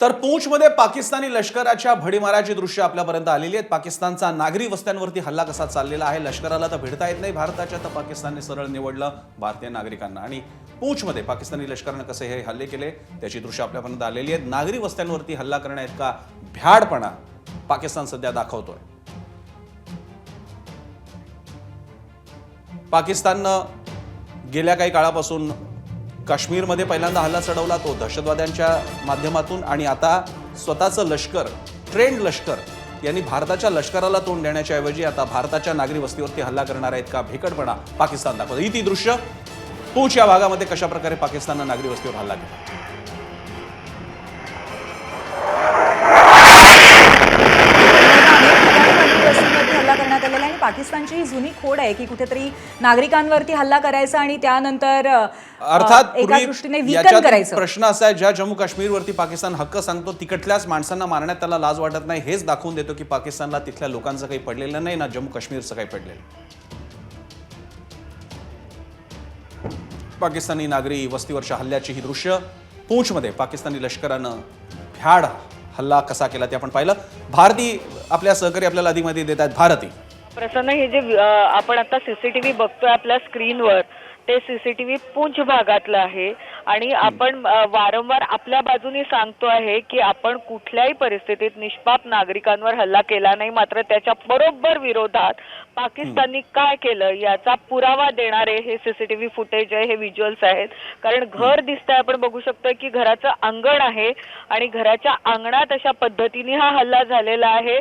तर पूंछमध्ये पाकिस्तानी लष्कराच्या भडीमाराची दृश्य आपल्यापर्यंत आलेली आहेत. पाकिस्तानचा नागरी वस्त्यांवरती हल्ला कसा चाललेला आहे लष्कराला तर भिडता येत नाही भारताच्या तर पाकिस्तानने सरळ निवडलं भारतीय नागरिकांना. आणि पूंछमध्ये पाकिस्तानी लष्करानं कसे हे हल्ले केले त्याची दृश्य आपल्यापर्यंत आलेली आहेत. नागरी वस्त्यांवरती हल्ला करण्याइतका भ्याडपणा पाकिस्तान सध्या दाखवतोय. पाकिस्ताननं गेल्या काही काळापासून काश्मीरमध्ये पहिल्यांदा हल्ला चढवला तो दहशतवाद्यांच्या माध्यमातून आणि आता स्वतःचं लष्कर ट्रेंड लष्कर यांनी भारताच्या लष्कराला तोंड देण्याच्या ऐवजी आता भारताच्या नागरी वस्तीवरती हल्ला करणारा इतका भेकडपणा पाकिस्तान दाखवतो. ही ती दृश्य पूछ या भागामध्ये कशाप्रकारे पाकिस्ताननं नागरी वस्तीवर हल्ला केला? पाकिस्तानची ही जुनी खोड आहे की कुठेतरी नागरिकांवरती हल्ला करायचा आणि त्यानंतर अर्थात एका दृष्टीने विकन करायचं. प्रश्न असा आहे ज्या जम्मू काश्मीरवरती पाकिस्तान हक्क सांगतो तिकडल्याच माणसांना मारण्यात त्याला लाज वाटत नाही. हेच दाखवून देतो की पाकिस्तानला तिथल्या लोकांचं काही पडलेलं नाही ना जम्मू काश्मीरचं काही पडलेलं. पाकिस्तानी नागरी वस्तीवरच्या हल्ल्याची ही दृश्य पूंछमध्ये पाकिस्तानी लष्करानं भ्याड हल्ला कसा केला ते आपण पाहिलं. भारती आपल्या सहकारी आपल्याला अधिक माहिती देत आहेत. भारती. प्रसन्न हे जे आपण आता सीसीटीव्ही बघतोय आपल्या स्क्रीनवर ते सीसीटीव्ही पूंछ भागातलं आहे. आणि आपण वारंवार आपल्या बाजूनी सांगतो आहे की आपण कुठल्याही परिस्थितीत निष्पाप नागरिकांवर हल्ला केला नाही. मात्र त्याच्या बरोबर विरोधात पाकिस्ताननी काय केलं याचा पुरावा देणारे हे सीसीटीव्ही फुटेज आहे हे व्हिज्युअल्स आहेत. कारण घर दिसतंय आपण बघू शकतो की घराचं अंगण आहे आणि घराच्या अंगणात अशा पद्धतीने हा हल्ला झालेला आहे.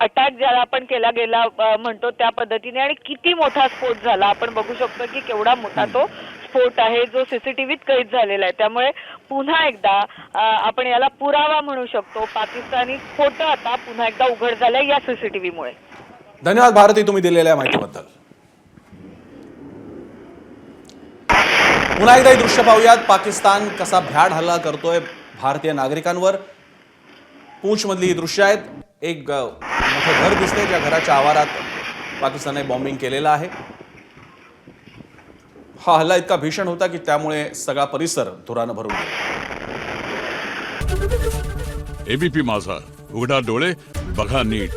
अटॅक ज्याला आपण केला गेला म्हणतो त्या पद्धतीने आणि किती मोठा स्फोट झाला. आपण बघू शकतो की केवढा मोठा तो स्फोट आहे जो सीसीटीव्हीत कैद झालेला आहे. त्यामुळे पुन्हा एकदा आपण याला पुरावा म्हणू शकतो. पाकिस्तानी खोटं आता पुन्हा एकदा उघड झालंय या सीसीटीव्हीमुळे धन्यवाद भारती तुम्ही दिलेल्या माहितीबद्दल. पुन्हा एकदा हे दृश्य पाहूयात. पाकिस्तान कसा भ्याड हल्ला करतोय भारतीय नागरिकांवर. पूंछमधली ही दृश्य आहेत. एक मोठं घर दिसतंय ज्या घराच्या आवारात पाकिस्तानने बॉम्बिंग केलेलं आहे. हा हल्ला इतका भीषण होता की त्यामुळे सगळा परिसर धुरानं भरून गेला. एबीपी माझा उघडा डोळे बघा नीट.